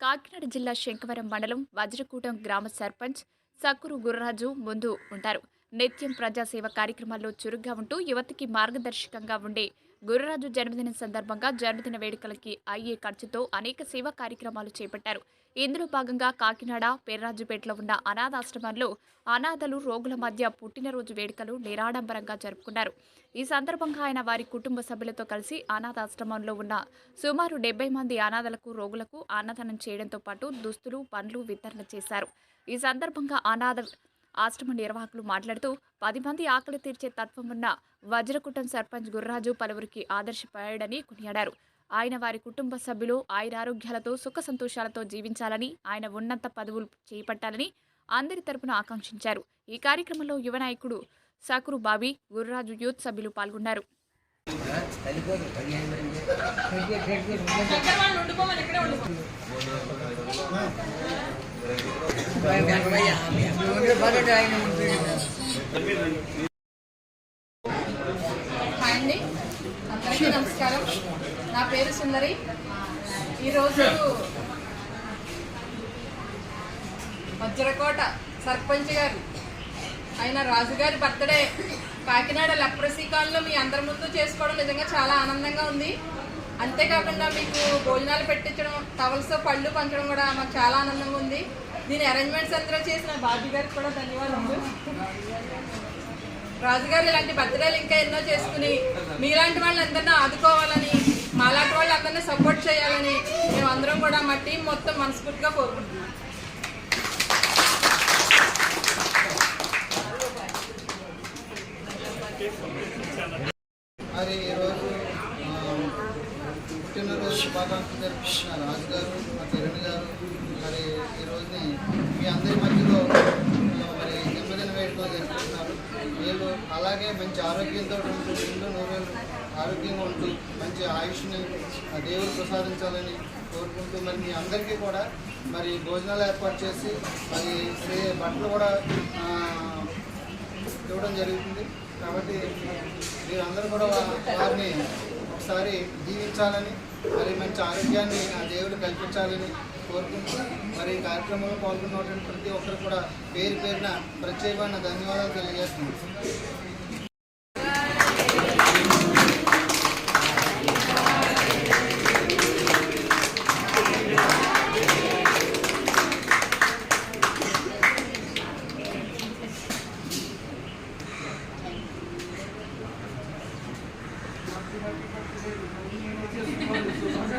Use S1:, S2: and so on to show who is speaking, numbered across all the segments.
S1: కాకినాడ జిల్లా శంకవరం మండలం వజ్రకూటం గ్రామ సర్పంచ్ సక్కురు గుర్రాజు ముందు ఉంటారు. నిత్యం ప్రజాసేవ కార్యక్రమాల్లో చురుగ్గా ఉంటూ యువతికి మార్గదర్శకంగా ఉండే గురురాజు జన్మదినం సందర్భంగా జన్మదిన వేడుకలకి అయ్యే ఖర్చుతో అనేక సేవా కార్యక్రమాలు చేపట్టారు. ఇందులో భాగంగా కాకినాడ పెర్రాజుపేటలో ఉన్న అనాథాశ్రమంలో అనాథలు రోగుల మధ్య పుట్టినరోజు వేడుకలు నిరాడంబరంగా జరుపుకున్నారు. ఈ సందర్భంగా ఆయన వారి కుటుంబ సభ్యులతో కలిసి అనాథాశ్రమంలో ఉన్న సుమారు డెబ్బై మంది అనాథలకు రోగులకు అన్నదానం చేయడంతో పాటు దుస్తులు పండ్లు వితరణ చేశారు. ఈ సందర్భంగా అనాథ ఆశ్రమ నిర్వాహకులు మాట్లాడుతూ పది మంది ఆకలి తీర్చే తత్వం ఉన్న వజ్రకుటం సర్పంచ్ గుర్రాజు పలువురికి ఆదర్శపడాడని కొనియాడారు. ఆయన వారి కుటుంబ సభ్యులు ఆయురారోగ్యాలతో సుఖ సంతోషాలతో జీవించాలని ఆయన ఉన్నత పదవులు చేపట్టాలని అందరి తరపున ఆకాంక్షించారు. ఈ కార్యక్రమంలో యువ నాయకుడు సాకురు బాబీ గుర్రాజు యూత్ సభ్యులు పాల్గొన్నారు.
S2: అండి. అందరికీ నమస్కారం. నా పేరు సుందరి. ఈరోజు వజ్రకోట సర్పంచ్ గారు ఆయన రాజుగారి బర్త్డే. కాకినాడ లెప్రసీ కాలనీలో మీ అందరి ముందు చేసుకోవడం నిజంగా చాలా ఆనందంగా ఉంది. అంతేకాకుండా మీకు భోజనాలు పెట్టించడం టవల్స్తో పళ్ళు పంచడం కూడా మాకు చాలా ఆనందంగా ఉంది. దీని అరేంజ్మెంట్స్ అందరూ చేసిన బాబీ గారికి కూడా ధన్యవాదాలు రాజుగారు ఇలాంటి బర్త్డేలు ఇంకా ఎన్నో చేసుకుని మీలాంటి వాళ్ళందరినీ ఆదుకోవాలని మాలాంటి వాళ్ళందరినీ సపోర్ట్ చేయాలని మేమందరం కూడా మా టీం మొత్తం మనస్ఫూర్తిగా కోరుకుంటున్నాం.
S3: మరి ఈరోజు పుట్టినరోజు శుభాకాంక్షలు జరిపిస్తున్న రాజు గారు మా కిరణ్ గారు మరి ఈ రోజుని మీ అందరి మధ్యలో మరి జన్మదిన వేడుకలు జరుపుకుంటున్నారు. వీళ్ళు అలాగే మంచి ఆరోగ్యంతో ఉంటూ నిండు నూరేళ్ళు ఆరోగ్యంగా ఉంటూ మంచి ఆయుష్ని ఆ దేవుడు ప్రసాదించాలని కోరుకుంటూ మరి మీ అందరికీ కూడా మరి భోజనాలు ఏర్పాటు చేసి మరి బట్టలు కూడా ఇవ్వడం జరుగుతుంది. కాబట్టి మీరందరూ కూడా వారిని ఒకసారి దీవించాలని మరి మంచి ఆరోగ్యాన్ని ఆ దేవుడు కల్పించాలని కోరుకుంటూ మరి ఈ కార్యక్రమంలో పాల్గొన్నటువంటి ప్రతి ఒక్కరు కూడా పేరు పేరున ప్రత్యేకమైన ధన్యవాదాలు తెలియజేస్తున్నాను.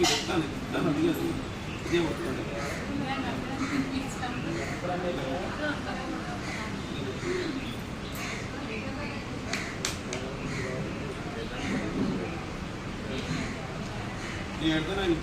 S4: వీళ్ళకి ఇస్తాను ఇస్తాను అడిగాను ఇదే వస్తుంది నేను